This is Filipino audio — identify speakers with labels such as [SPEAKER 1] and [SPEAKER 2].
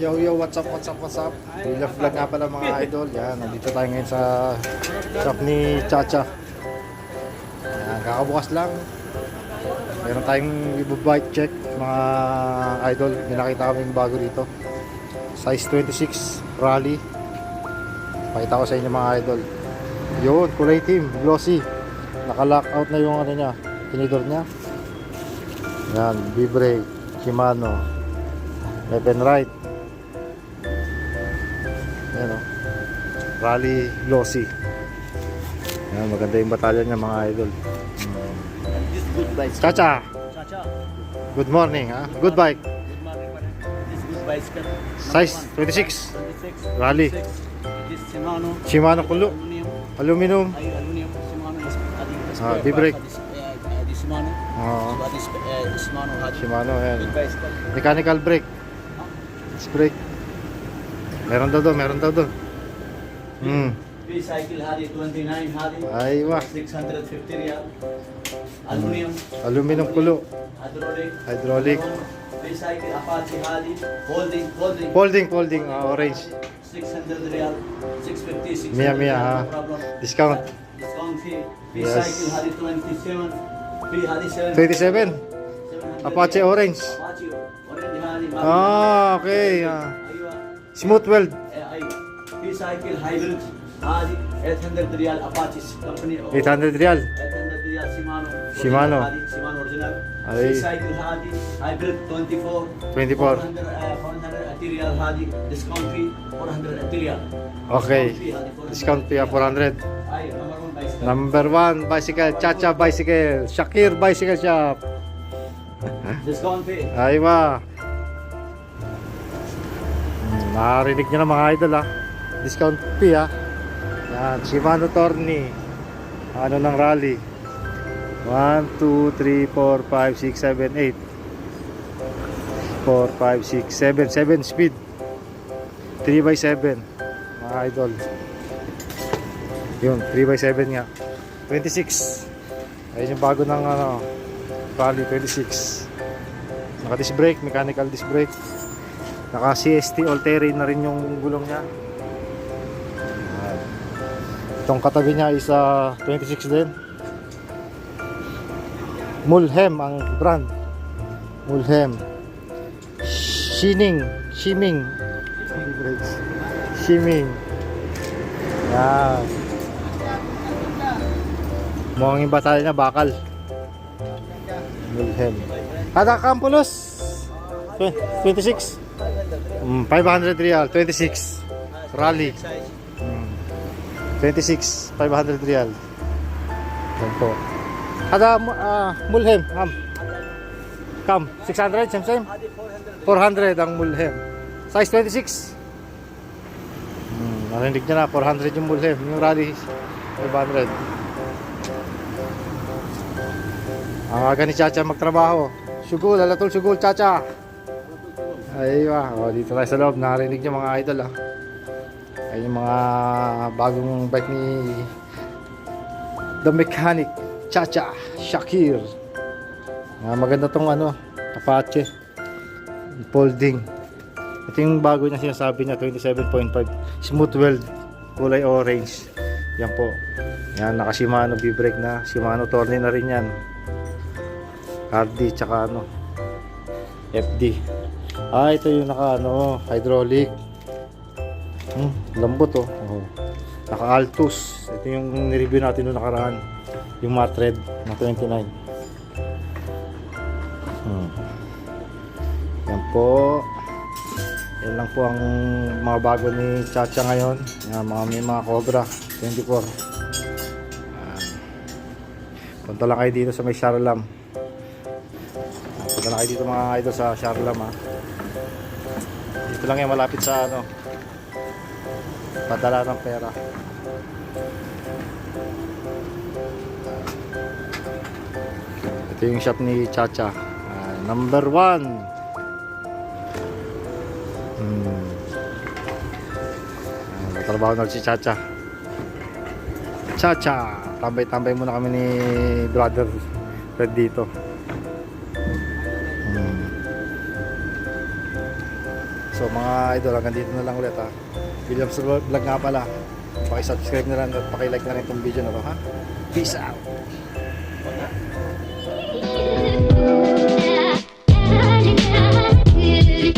[SPEAKER 1] Yo, yo, what's up, what's up, what's up? Villa Vlog nga pala mga idol. Yan, nandito tayo ngayon sa shop ni Chacha. Yan, kakabukas lang. Meron tayong bike check mga idol. May nakita kaming bago dito. Size 26, rally. Pakita ko sa inyo mga idol. Yun, kulay team, glossy. Naka-lock out na yung ano niya, tinidor niya. Yan, B-brake, Shimano, left and right. Yan o. Rally glossy. Yan, maganda yung batalyon niya mga idol.
[SPEAKER 2] Good bike.
[SPEAKER 1] Chacha,
[SPEAKER 2] Chacha,
[SPEAKER 1] good morning ha. Good bike.
[SPEAKER 2] good morning, pare. This good bicycle.
[SPEAKER 1] Size
[SPEAKER 2] Number
[SPEAKER 1] 26.
[SPEAKER 2] one, 26.
[SPEAKER 1] Rally.
[SPEAKER 2] 26. This Shimano.
[SPEAKER 1] Shimano kulo.
[SPEAKER 2] Aluminum.
[SPEAKER 1] Aluminum.
[SPEAKER 2] Shimano is.
[SPEAKER 1] Ah, B-brake.
[SPEAKER 2] This, uh, this Shimano.
[SPEAKER 1] Oo.
[SPEAKER 2] This uh, Shimano
[SPEAKER 1] Shimano yan. Mechanical brake. Disc brake. Meron daw doon, meron daw doon. Hmm.
[SPEAKER 2] Bicycle had 29 had
[SPEAKER 1] Aywa.
[SPEAKER 2] 650 riyal. Aluminum.
[SPEAKER 1] Aluminum kulo.
[SPEAKER 2] Hydraulic.
[SPEAKER 1] Hydraulic.
[SPEAKER 2] Bicycle Apache had holding holding.
[SPEAKER 1] Folding, folding. ah, orange.
[SPEAKER 2] 600 riyal. 650 600
[SPEAKER 1] Mia, mia, ha.
[SPEAKER 2] problem.
[SPEAKER 1] Discount.
[SPEAKER 2] Discount fee. Fee
[SPEAKER 1] Yes.
[SPEAKER 2] hari 27. Fee hari 7.
[SPEAKER 1] 27. Apache orange.
[SPEAKER 2] Apache orange hari.
[SPEAKER 1] Ah, okay. ah. Smooth weld.
[SPEAKER 2] Eh, ay. Fee cycle hybrid hari 800 riyal Apache company. oh.
[SPEAKER 1] 800 real.
[SPEAKER 2] 800 riyal Shimano.
[SPEAKER 1] Shimano.
[SPEAKER 2] Shimano original.
[SPEAKER 1] Ay.
[SPEAKER 2] Fee cycle hari hybrid 24.
[SPEAKER 1] 24.
[SPEAKER 2] 400 uh, 480 riyal hari. Discount fee 480 riyal.
[SPEAKER 1] Okay.
[SPEAKER 2] Discount fee hari 480
[SPEAKER 1] Discount fee ah, 400.
[SPEAKER 2] Ay, number one bicycle.
[SPEAKER 1] Number 1 bicycle, Chacha Bicycle, Shakir Bicycle Shop.
[SPEAKER 2] Discount fee.
[SPEAKER 1] Aywa. Nakarinig nyo na mga idol ha. Discount fee ha. Yan, Shimano Torni. Ano ng rally? 1, 2, 3, 4, 5, 6, 7, 8. 4, 5, 6, 7. 7 speed. 3 by 7 Mga idol. Yun, 3 by 7 nga. 26. Ayun yung bago ng ano, Rally 26. Naka disc brake, mechanical disc brake. Naka CST all terrain na rin yung gulong niya. Itong katabi niya is ah, 26 din. Mulhem ang brand. Mulhem. Shining, Shiming. Shiming. Yan. Mukhang yung batalya niya bakal. Mulhem. Kada Campulos. 26. Mm, 500 real, 26. Rally. Mm. 26, 500 real. Yan po. Kada uh, Mulhem, ham. Kam, 600, same same. 400 ang Mulhem. Size 26. Hmm, narinig niya na, 400 yung Mulhem. Yung Rally, 500. Ang aga ni Chacha magtrabaho. Sugul, alatol sugul, Chacha. Aywa, o, dito tayo sa loob. Narinig niyo mga idol ah. Ayun yung mga bagong bike ni The Mechanic, Chacha, Shakir. Ah, maganda tong ano, Apache. Folding. Ito yung bago niya sinasabi niya, 27.5. Smooth weld, kulay orange. Yan po. Yan, naka Shimano B-brake na. Shimano Torni na rin yan. RD tsaka ano FD ah ito yung naka ano hydraulic. Hmm, lambot oh. oh naka Altus. Ito yung nireview natin noong nakaraan. Yung mat red na 29 hmm. yan po. Yan lang po ang mga bago ni Chacha ngayon. Yan, mga may mga Cobra 24 Yan. punta lang kayo dito sa may Sharlam Punta na kayo dito mga idol sa Sharlam ha. Dito lang yan malapit sa ano. Padala ng pera. Ito yung shop ni Chacha. Ah, number one. Hmm. Ah, trabaho na si Chacha. Chacha. Tambay-tambay muna kami ni brother Fred dito. Hmm. So mga idol, hanggang dito na lang ulit ha. Williams Vlog nga pala. Paki-subscribe na lang at paki-like na rin itong video na to ha. Peace out!